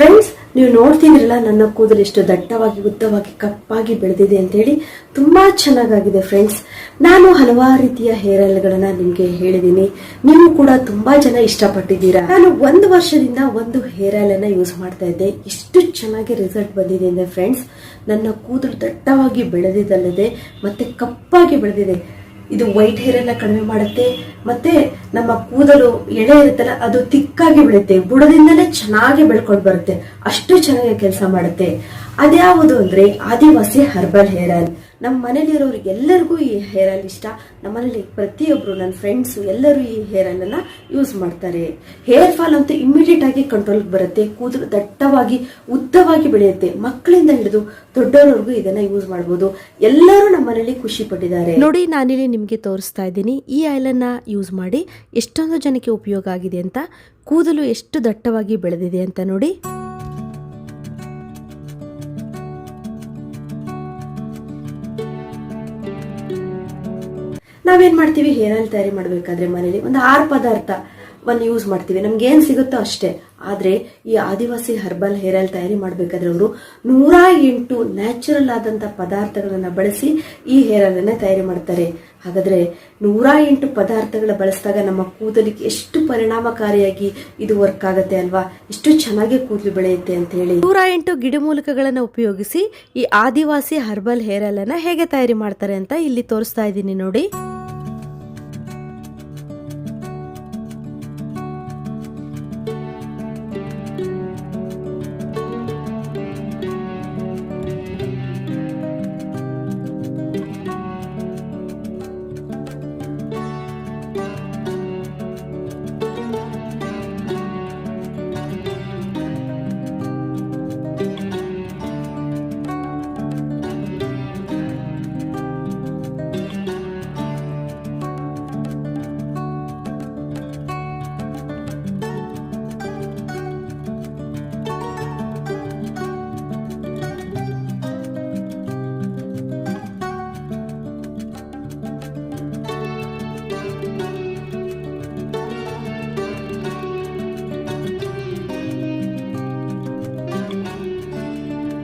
Friends ನೀವು ನೋಡ್ತಿದ್ರಲ್ಲ ನನ್ನ ಕೂದಲು ಎಷ್ಟು ದಟ್ಟವಾಗಿ, ಉದ್ದವಾಗಿ, ಕಪ್ಪಾಗಿ ಬೆಳೆದಿದೆ ಅಂತ ಹೇಳಿ ತುಂಬಾ ಚೆನ್ನಾಗಾಗಿದೆ ಫ್ರೆಂಡ್ಸ್ ನಾನು ಹಲವಾರು ರೀತಿಯ ಹೇರ್ ಆಯಿಲ್ಗಳನ್ನ ನಿಮ್ಗೆ ಹೇಳಿದೀನಿ ನೀವು ಕೂಡ ತುಂಬಾ ಜನ ಇಷ್ಟಪಟ್ಟಿದ್ದೀರಾ. ನಾನು ಒಂದು ವರ್ಷದಿಂದ ಒಂದು ಹೇರ್ ಆಯಿಲ್ ಅನ್ನ ಯೂಸ್ ಮಾಡ್ತಾ ಇದ್ದೆ. ಎಷ್ಟು ಚೆನ್ನಾಗಿ ರಿಸಲ್ಟ್ ಬಂದಿದೆ ಅಂದ್ರೆ ಫ್ರೆಂಡ್ಸ್ ನನ್ನ ಕೂದಲು ದಟ್ಟವಾಗಿ ಬೆಳೆದಿದ್ದಲ್ಲದೆ, ಮತ್ತೆ ಕಪ್ಪಾಗಿ ಬೆಳೆದಿದೆ. ಇದು ವೈಟ್ ಹೇರ್ ಎಲ್ಲ ಕಡಿಮೆ ಮಾಡುತ್ತೆ. ಮತ್ತೆ ನಮ್ಮ ಕೂದಲು ಎಳೆ ಇರುತ್ತಲ್ಲ, ಅದು ತಿಕ್ಕಾಗಿ ಬೆಳೆಯುತ್ತೆ. ಬುಡದಿಂದಲೇ ಚೆನ್ನಾಗಿ ಬೆಳ್ಕೊಂಡು ಬರುತ್ತೆ. ಅಷ್ಟು ಚೆನ್ನಾಗಿ ಕೆಲಸ ಮಾಡುತ್ತೆ. ಅದ್ಯಾವುದು ಅಂದ್ರೆ ಆದಿವಾಸಿ ಹರ್ಬಲ್ ಹೇರ್ ಆಯಿಲ್ ನಮ್ಮ ಮನೇಲಿರೋರಿಗೆ ಎಲ್ಲರಿಗೂ ಈ ಹೇರ್ ಆಯಿಲ್ ಇಷ್ಟ. ನಮ್ಮನೇಲಿ ಪ್ರತಿಯೊಬ್ಬರು ನನ್ನ ಫ್ರೆಂಡ್ಸ್ ಎಲ್ಲರೂ ಈ ಹೇರ್ ಆಯಿಲ್ ಅನ್ನ ಯೂಸ್ ಮಾಡ್ತಾರೆ. ಹೇರ್ ಫಾಲ್ ಅಂತೂ ಇಮಿಡಿಯೇಟ್ ಆಗಿ ಕಂಟ್ರೋಲ್ ಬರುತ್ತೆ. ಕೂದಲು ದಟ್ಟವಾಗಿ, ಉದ್ದವಾಗಿ ಬೆಳೆಯುತ್ತೆ. ಮಕ್ಕಳಿಂದ ಹಿಡಿದು ದೊಡ್ಡವರವರೆಗೂ ಇದನ್ನ ಯೂಸ್ ಮಾಡಬಹುದು ಎಲ್ಲರೂ ನಮ್ಮ ಮನೇಲಿ ಖುಷಿ ಪಟ್ಟಿದ್ದಾರೆ. ನೋಡಿ, ನಾನಿಲ್ಲಿ ನಿಮಗೆ ತೋರಿಸ್ತಾ ಇದ್ದೀನಿ. ಈ ಆಯಿಲನ್ನು ಯೂಸ್ ಮಾಡಿ ಎಷ್ಟೊಂದು ಜನಕ್ಕೆ ಉಪಯೋಗ ಆಗಿದೆ ಅಂತ, ಕೂದಲು ಎಷ್ಟು ದಟ್ಟವಾಗಿ ಬೆಳೆದಿದೆ ಅಂತ ನೋಡಿ. ನಾವೇನ್ ಮಾಡ್ತೀವಿ? ಹೇರ್ ತಯಾರಿ ಮಾಡಬೇಕಾದ್ರೆ ಮನೇಲಿ ಒಂದು ಆರು ಪದಾರ್ಥ ಒಂದು ಯೂಸ್ ಮಾಡ್ತೀವಿ. ನಮ್ಗೆ ಏನ್ ಸಿಗುತ್ತೋ ಅಷ್ಟೇ. ಆದ್ರೆ ಈ ಆದಿವಾಸಿ ಹರ್ಬಲ್ ಹೇರ್ ಆಯಿಲ್ ತಯಾರಿ ಮಾಡಬೇಕಾದ್ರೆ ಅವರು ನೂರ ಎಂಟು ನ್ಯಾಚುರಲ್ ಆದಂತ ಪದಾರ್ಥಗಳನ್ನ ಬಳಸಿ ಈ ಹೇರ್ ಅನ್ನ ತಯಾರಿ ಮಾಡ್ತಾರೆ. ಹಾಗಾದ್ರೆ ನೂರ ಎಂಟು ಪದಾರ್ಥಗಳ ಬಳಸಿದಾಗ ನಮ್ಮ ಕೂದಲಿಗೆ ಎಷ್ಟು ಪರಿಣಾಮಕಾರಿಯಾಗಿ ಇದು ವರ್ಕ್ ಆಗುತ್ತೆ ಅಲ್ವಾ? ಎಷ್ಟು ಚೆನ್ನಾಗಿ ಕೂದಲು ಬೆಳೆಯುತ್ತೆ ಅಂತ ಹೇಳಿ. ನೂರ ಎಂಟು ಗಿಡಮೂಲಿಕೆಗಳನ್ನು ಉಪಯೋಗಿಸಿ ಈ ಆದಿವಾಸಿ ಹರ್ಬಲ್ ಹೇರ್ ಅನ್ನ ಹೇಗೆ ತಯಾರಿ ಮಾಡ್ತಾರೆ ಅಂತ ಇಲ್ಲಿ ತೋರಿಸ್ತಾ ಇದ್ದೀನಿ ನೋಡಿ.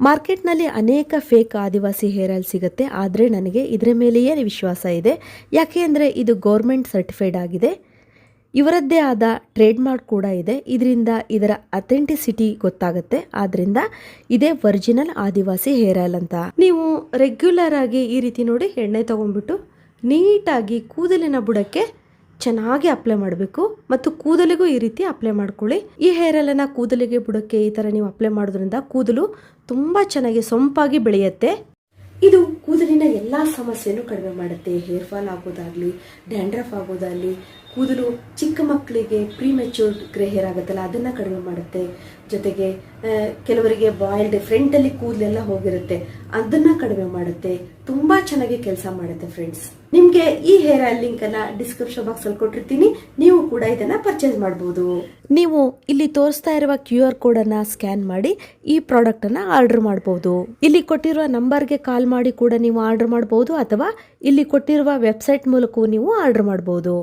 ಮಾರ್ಕೆಟ್ನಲ್ಲಿ ಅನೇಕ ಫೇಕ್ ಆದಿವಾಸಿ ಹೇರ್ ಆಯಿಲ್ ಸಿಗುತ್ತೆ. ಆದರೆ ನನಗೆ ಇದರ ಮೇಲೆಯೇ ವಿಶ್ವಾಸ ಇದೆ. ಯಾಕೆ ಅಂದರೆ ಇದು ಗೌರ್ಮೆಂಟ್ ಸರ್ಟಿಫೈಡ್ ಆಗಿದೆ. ಇವರದ್ದೇ ಆದ ಟ್ರೇಡ್ ಮಾರ್ಕ್ ಕೂಡ ಇದೆ. ಇದರಿಂದ ಇದರ ಅಥೆಂಟಿಸಿಟಿ ಗೊತ್ತಾಗುತ್ತೆ. ಆದ್ದರಿಂದ ಇದೇ ಒರಿಜಿನಲ್ ಆದಿವಾಸಿ ಹೇರ್ ಆಯಿಲ್ ಅಂತ. ನೀವು ರೆಗ್ಯುಲರ್ ಆಗಿ ಈ ರೀತಿ ನೋಡಿ ಎಣ್ಣೆ ತಗೊಂಡ್ಬಿಟ್ಟು ನೀಟಾಗಿ ಕೂದಲಿನ ಬುಡಕ್ಕೆ ಚೆನ್ನಾಗಿ ಅಪ್ಲೈ ಮಾಡಬೇಕು ಮತ್ತು ಕೂದಲಿಗೂ ಈ ರೀತಿ ಅಪ್ಲೈ ಮಾಡ್ಕೊಳ್ಳಿ. ಈ ಹೇರ್ ಆಯಿಲನ್ನು ಕೂದಲಿಗೆ, ಬುಡಕ್ಕೆ ಈ ಥರ ನೀವು ಅಪ್ಲೈ ಮಾಡೋದ್ರಿಂದ ಕೂದಲು ತುಂಬ ಚೆನ್ನಾಗಿ ಸೊಂಪಾಗಿ ಬೆಳೆಯುತ್ತೆ. ಇದು ಕೂದಲಿನ ಎಲ್ಲಾ ಸಮಸ್ಯೆಯನ್ನು ಕಡಿಮೆ ಮಾಡುತ್ತೆ. ಹೇರ್ ಫಾಲ್ ಆಗೋದಾಗ್ಲಿ ಡ್ಯಾಂಡ್ರಫ್ ಆಗೋದಾಗ್ಲಿ ಕೂದಲು ಚಿಕ್ಕ ಮಕ್ಕಳಿಗೆ ಪ್ರೀ ಮೆಚೂರ್ಡ್ ಗ್ರೇ ಹೇರ್ ಆಗುತ್ತಲ್ಲ ಅದನ್ನ ಕಡಿಮೆ ಮಾಡುತ್ತೆ. ಜೊತೆಗೆ ಕೆಲವರಿಗೆ ಬಾಯ್ಲ್ಡ್ ಫ್ರಂಟ್ ಅಲ್ಲಿ ಕೂದಲೆಲ್ಲ ಹೋಗಿರುತ್ತೆ, ಅದನ್ನ ಕಡಿಮೆ ಮಾಡುತ್ತೆ. ತುಂಬಾ ಚೆನ್ನಾಗಿ ಕೆಲಸ ಮಾಡುತ್ತೆ ಫ್ರೆಂಡ್ಸ್ ನಿಮಗೆ ಈ ಹೇರ್ ಆಯಿಲ್ ಲಿಂಕನ್ನು ಡಿಸ್ಕ್ರಿಪ್ಷನ್ ಬಾಕ್ಸ್ ಅಲ್ಲಿ ಕೊಟ್ಟಿರ್ತೀನಿ. ನೀವು ಕೂಡ ಇದನ್ನ ಪರ್ಚೇಸ್ ಮಾಡಬಹುದು ನೀವು ಇಲ್ಲಿ ತೋರಿಸ್ತಾ ಇರುವ ಕ್ಯೂ ಆರ್ ಕೋಡ್ ಅನ್ನ ಸ್ಕ್ಯಾನ್ ಮಾಡಿ, ಈ ಪ್ರಾಡಕ್ಟ್ ಅನ್ನ ಆರ್ಡರ್ ಮಾಡಬಹುದು ಇಲ್ಲಿ ಕೊಟ್ಟಿರುವ ನಂಬರ್ಗೆ ಕಾಲ್ ಮಾಡಿ ಕೂಡ ನೀವು ಆರ್ಡರ್ ಮಾಡಬಹುದು ಅಥವಾ ಇಲ್ಲಿ ಕೊಟ್ಟಿರುವ ವೆಬ್ಸೈಟ್ ಮೂಲಕವೂ ನೀವು ಆರ್ಡರ್ ಮಾಡಬಹುದು